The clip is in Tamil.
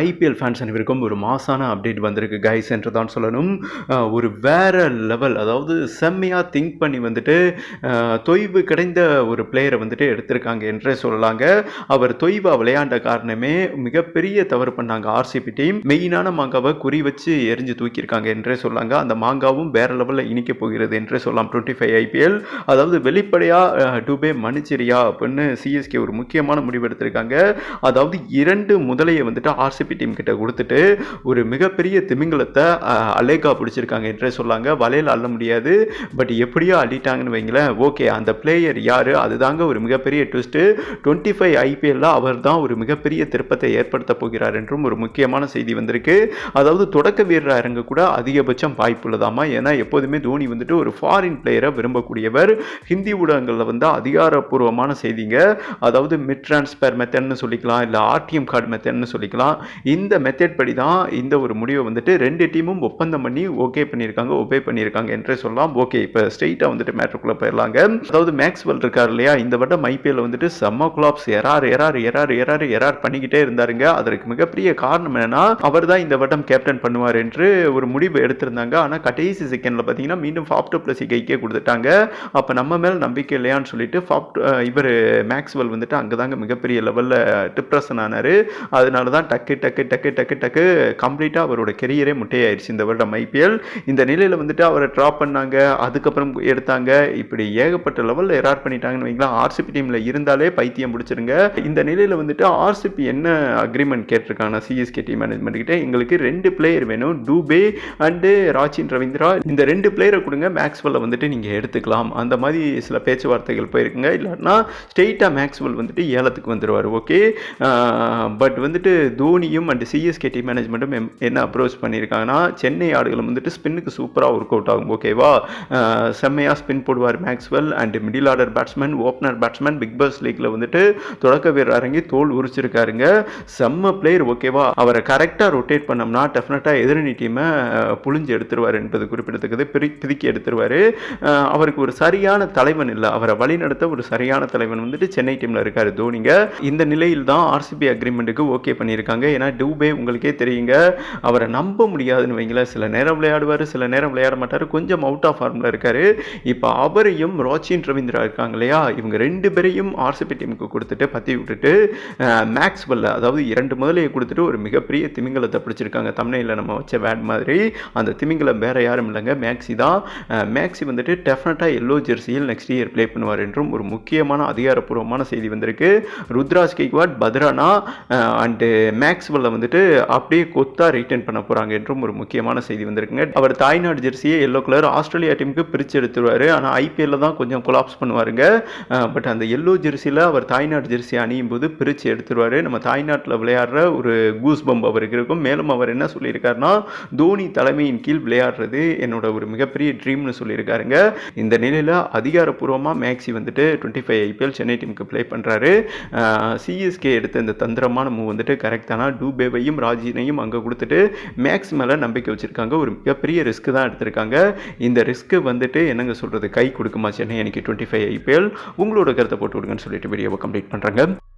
ஐபிஎல் ஃபேன்ஸ் அனைவருக்கும் ஒரு மாசான அப்டேட் வந்திருக்கு கைஸ் என்று தான் சொல்லணும். ஒரு வேற லெவல் அதாவது செம்மையாக திங்க் பண்ணி வந்துட்டு தொய்வு கிடைந்த ஒரு பிளேயரை வந்துட்டு எடுத்திருக்காங்க என்றே சொல்லலாங்க. அவர் தொய்வாக விளையாண்ட காரணமே மிகப்பெரிய தவறு பண்ணாங்க ஆர்சிபி டீம் மெயினான மாங்காவை குறி வச்சு எரிஞ்சு தூக்கியிருக்காங்க என்றே சொல்லாங்க. அந்த மாங்காவும் வேற லெவலில் இனிக்க போகிறது என்றே சொல்லலாம். டுவெண்ட்டி ஃபைவ் ஐபிஎல் அதாவது வெளிப்படையாக டூபே மன்னிச்சிரியா அப்படின்னு சிஎஸ்கே ஒரு முக்கியமான முடிவு எடுத்திருக்காங்க. அதாவது இரண்டு முதலையை வந்துட்டு ஆர்சிபி டீம் கிட்ட கொடுத்துட்டு ஒரு மிகப்பெரிய திமிங்கலத்தை அலேகா பிடிச்சிருக்காங்க என்றே சொல்லாங்க. வலையில் அள்ள முடியாது. பட் எப்படியோ அள்ளிட்டாங்கன்னு வைங்களேன். ஓகே அந்த பிளேயர் யார்? அதுதாங்க ஒரு மிகப்பெரிய ட்விஸ்ட்டு டுவெண்ட்டி ஃபைவ் ஐபிஎல்ல அவர் தான் ஒரு மிகப்பெரிய திருப்பத்தை ஏற்படுத்த போகிறார் என்றும் ஒரு முக்கியமான செய்தி வந்திருக்கு. அதாவது தொடக்க வீரராக இறங்க கூட அதிகபட்சம் வாய்ப்புள்ளதாமா? ஏன்னா எப்போதுமே தோனி வந்துட்டு ஒரு ஃபாரின் பிளேயரை விரும்பக்கூடியவர். ஹிந்தி ஊடகங்களில் வந்து அதிகாரப்பூர்வமான செய்திங்க. அதாவது மிட் ட்ரான்ஸ்பர் மெத்தட்னு சொல்லிக்கலாம் இல்லை ஆர்டிஎம் கார்டு மெத்தட்னு சொல்லிக்கலாம். இந்த மெத்தட் படி தான் இந்த ஒரு முடிவை வந்துட்டு ரெண்டு டீமும் ஒப்பந்தம் பண்ணி ஓகே பண்ணியிருக்காங்க ஒபே பண்ணியிருக்காங்க என்றே சொல்லலாம். ஓகே இப்போ ஸ்ட்ரெயிட்டாக வந்துட்டு மேட்ருக்குள்ளே போயிடலாங்க. அதாவது மேக்ஸ்வெல் இருக்கார் இல்லையா? இந்த வட்டம் ஐபிஎல் வந்துட்டு செம்ம குலாப்ஸ் எரார் எரார் எரார் எரார் எரார் பண்ணிக்கிட்டே இருந்தாருங்க. அதற்கு மிகப்பெரிய காரணம் என்னன்னா அவர் தான் இந்த வட்டம் கேப்டன் பண்ணுவார் என்று ஒரு முடிவு எடுத்திருந்தாங்க. ஆனால் கடைசி செகண்டில் பார்த்தீங்கன்னா மீண்டும் ஃபாப்டோ ப்ளஸ் கைக்கே கொடுத்துட்டாங்க. அப்போ நம்ம மேல் நம்பிக்கை இல்லையான்னு சொல்லிட்டு ஃபாப்ட் இவர் மேக்ஸ்வெல் வந்துட்டு அங்கே தாங்க மிகப்பெரிய லெவலில் டிப்ரெஷன் ஆனார். அதனால தான் டக்கு டக்கு டக்கு டக்கு டக்கு கம்ப்ளீட்டாக அவரோட கெரியரே முட்டையாயிருச்சு இந்த வருடம் ஐபிஎல் இந்த நிலையில் வந்துட்டு அவரை ட்ராப் பண்ணாங்க அதுக்கப்புறம் எடுத்தாங்க. இப்படி ஏகப்பட்ட லெவலில் எரார் பண்ணிட்டாங்கன்னு வைங்களேன். ஆர்சிபி டீமில் இருந்தாலே பைத்தியம் பிடிச்சிருங்க. இந்த நிலையில் வந்துட்டு ஆர்சிபி என்ன அக்ரிமெண்ட் கேட்டிருக்காங்க சிஎஸ்கே டீம் மேனேஜ்மெண்ட் கிட்ட? எங்களுக்கு ரெண்டு பிளேயர் வேணும் டூபே அண்டு ராச்சின் ரவீந்திரா இந்த ரெண்டு பிளேயரை கொடுங்க மேக்ஸ்வெல்ல வந்துட்டு நீங்கள் எடுத்துக்கலாம். அந்த மாதிரி சில பேச்சுவார்த்தைகள் போயிருக்குங்க. இல்லைன்னா ஸ்ட்ரெயிட்டாக மேக்ஸ்வெல் வந்துட்டு ஏலத்துக்கு வந்துடுவார் ஓகே பட் வந்துட்டு தோனி தோனியும் அண்ட் சிஎஸ்கே டீம் மேனேஜ்மெண்ட்டும் என்ன அப்ரோச் பண்ணியிருக்காங்கன்னா சென்னை ஆடுகளும் வந்துட்டு ஸ்பின்னுக்கு சூப்பராக ஒர்க் அவுட் ஆகும். ஓகேவா செம்மையாக ஸ்பின் போடுவார் Maxwell and middle order batsman opener batsman big bash லீக்ல வந்துட்டு தொடக்க வீரர் இறங்கி தோல் உரிச்சிருக்காருங்க. செம்ம பிளேயர் ஓகேவா அவரை கரெக்டாக ரொட்டேட் பண்ணோம்னா டெஃபினட்டாக எதிரணி டீமை புழிஞ்சு எடுத்துருவார் என்பது குறிப்பிடத்தக்கது. பிரி பிதுக்கி எடுத்துருவார். அவருக்கு ஒரு சரியான தலைவன் இல்லை. அவரை வழிநடத்த ஒரு சரியான தலைவன் வந்துட்டு சென்னை டீமில் இருக்கார் தோனிங்க. இந்த நிலையில் தான் ஆர்சிபி அக்ரிமெண்ட்டுக்கு ஓகே பண்ணியிருக்காங்க. ஏன்னா டூபே உங்களுக்கே தெரியுங்க. அவரை நம்ப முடியாதுன்னு வைங்களேன். சில நேரம் விளையாடுவார் சில நேரம் விளையாட மாட்டார். கொஞ்சம் அவுட் ஆஃப் ஃபார்மில் இருக்கார். இப்போ அவரையும் ரோச்சின் ரவீந்திரா இருக்காங்க இல்லையா? இவங்க ரெண்டு பேரையும் ஆர்சிபி டீமுக்கு கொடுத்துட்டு பற்றி விட்டுட்டு மேக்ஸ்வெல்ல அதாவது இரண்டு முதலையை கொடுத்துட்டு ஒரு மிகப்பெரிய திமிங்கலத்தை பிடிச்சிருக்காங்க. தமிழையில் நம்ம வச்ச வேட் மாதிரி. அந்த திமிங்கலம் வேற யாரும் இல்லைங்க. மேக்ஸி தான். மேக்ஸி வந்துட்டு டெஃபினட்டாக எல்லோ ஜெர்சியில் நெக்ஸ்ட் இயர் ப்ளே பண்ணுவார் என்றும் ஒரு முக்கியமான அதிகாரப்பூர்வமான செய்தி வந்திருக்கு. ருத்ராஜ் கேக்வாட் பத்ரானா அண்டு மேக்ஸ்வெல்ல வந்துட்டு அப்படியே கொத்தா ரிட்டர்ன் பண்ண போகிறாங்க என்றும் ஒரு முக்கியமான செய்தி வந்திருக்குங்க. அவர் தாய்நாடு ஜெர்சியை எல்லோ கலர் ஆஸ்திரேலியா டீமுக்கு பிரித்து எடுத்துருவார். ஆனால் ஐபிஎல்ல தான் கொஞ்சம் கொலாப்ஸ் பண்ணுவாருங்க. பட் அந்த எல்லோ ஜெர்சியில் அவர் தாய்நாடு ஜெர்சி அணியும் போது பிரித்து எடுத்துருவார். நம்ம தாய்நாட்டில் விளையாடுற ஒரு கூஸ் பம்ப் அவருக்கு இருக்கும். மேலும் அவர் என்ன சொல்லியிருக்காருன்னா தோனி தலைமையின் கீழ் விளையாடுறது என்னோட ஒரு மிகப்பெரிய ட்ரீம்னு சொல்லியிருக்காருங்க. இந்த நிலையில் அதிகாரப்பூர்வமாக மேக்ஸி வந்துட்டு டுவெண்ட்டி ஃபைவ் ஐபிஎல் சென்னை டீமுக்கு ப்ளே பண்ணுறாரு சிஎஸ்கே எடுத்த இந்த தந்திரமான மூவ் வந்துட்டு கரெக்டான டூபேவையும் ராஜினையும் அங்கே கொடுத்துட்டு மேக்ஸ் மேலே நம்பிக்கை வச்சுருக்காங்க. ஒரு மிகப்பெரிய ரிஸ்க்கு தான் எடுத்திருக்காங்க. இந்த ரிஸ்க்கு வந்துட்டு என்னங்க சொல்கிறது கை கொடுக்குமா சென்னை எனக்கு டுவெண்ட்டி ஃபைவ் ஐபிஎல் உங்களோட கருத்தை போட்டு விடுங்கன்னு சொல்லிட்டு வீடியோவை கம்ப்ளீட் பண்ணுறாங்க